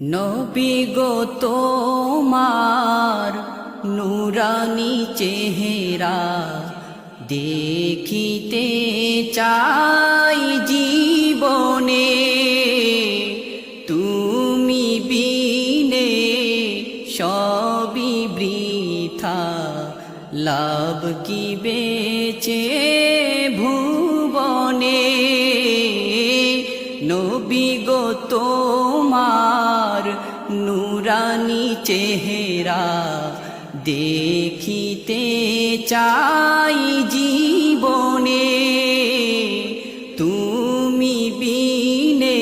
নবী গো তোমার নুরানি চেহারা দেখিতে চাই জীবনে। তুমি বিনে সবই বৃথা, লাভ কি বেচে ভুবনে? নবী গো তোমার নুরানি চেহারা দেখিতে চাই জীবনে তুমি বিনে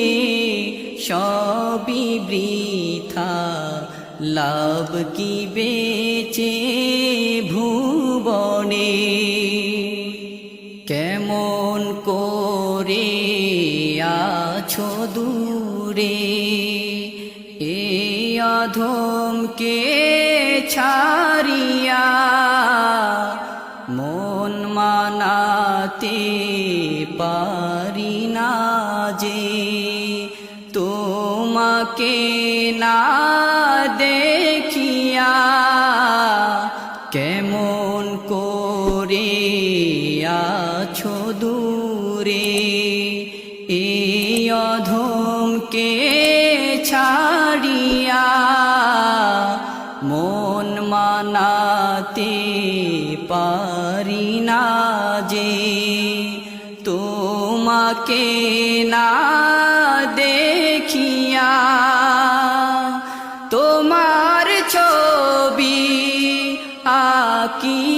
সবই বৃথা লাভ কি বেচে ভুবনে কেমন করে আছো দূরে অধমকে ছাড়িয়া মন মানাতে পারি না যে তোমাকে না দেখিয়া কেমন করে আছো দূরে? এই অধমকে মানাতে পারি না যে তোমাকে না দেখিয়া তোমার ছবি আকিয়ামি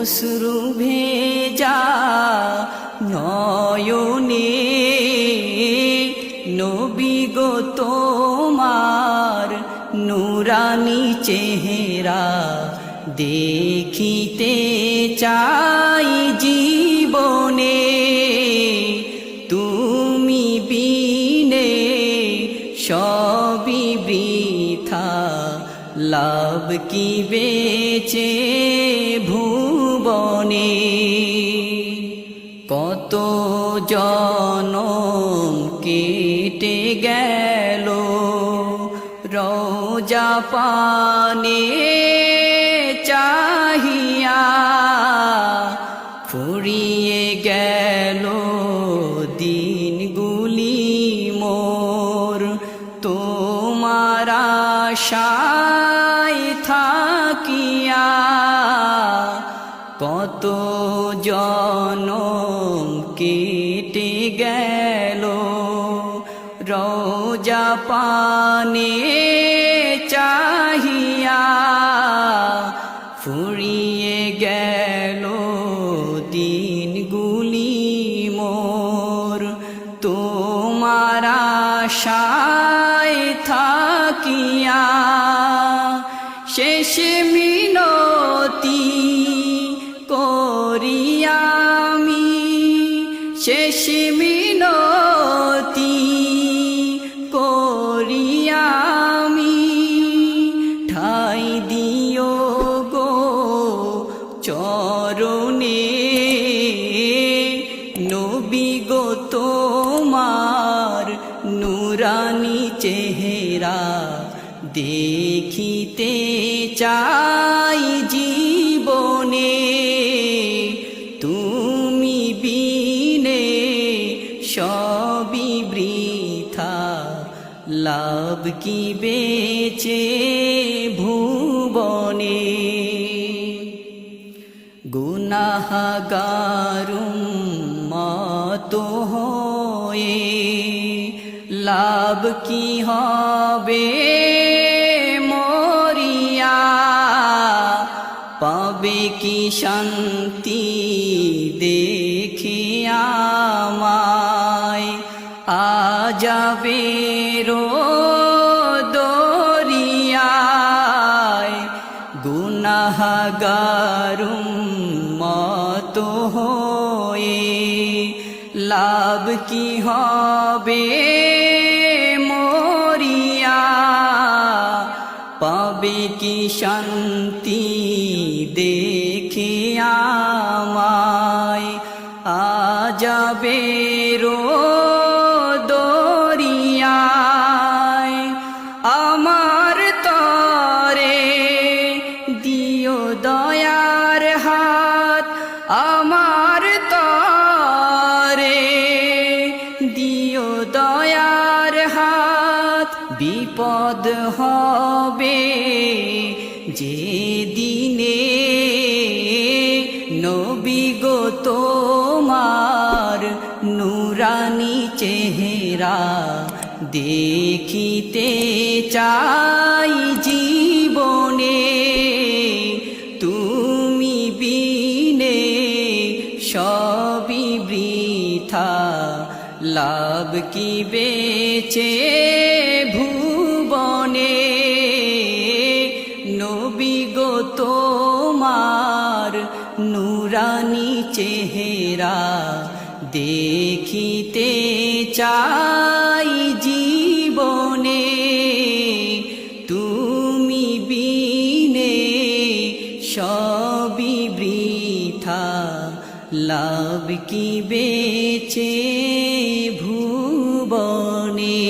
অশ্রু ভেজা নয়নে, নবী গো তোমার নুরানি চেহারা দেখিতে চাই জীবনে। তুমি বিনে সবই বৃথা লাভ কি বেচে ভুবনে? কত জনম কেটে গেল রোজা পানে চাহিয়া। ফুরিয়ে গেল দিনগুলি মোর, তোমার আশায় জনম কেটে গেল। রোজা পানে চাহিয়া ফুরিয়ে গেল দিনগুলি মোর। তোমার আশায় থাকিয়া শেষ নুরানি চেহারা দেখিতে চাই জীবনে। তুমি বিনে সবই বৃথা, লাভ কি বেচে ভুবনে? গুনাহগারুম মত হয়ে লাভ কি হবে? মরিয়া পাবে কি শান্তি? দেখে আমায় আ যাবে রো মত হয়ে লাভ কি হবে? কি শান্তি দেখ আমায় আজাবে রো দরিয়ায়। আমার তরে দিও দয়ার হাত। আমার তরে দিও দয়ার হাত। বিপদ হবে তোমার নুরানি চেহারা দেখিতে চাই জীবনে। তুমি বিনে সবই বৃথা, লাভ কি বেচে ভুবনে? নবী গো তোমার রানী চেহেরা দেখিতে চাই জীবনে তুমি বিনে সবই বৃথা লাভ কি বেচে ভুবনে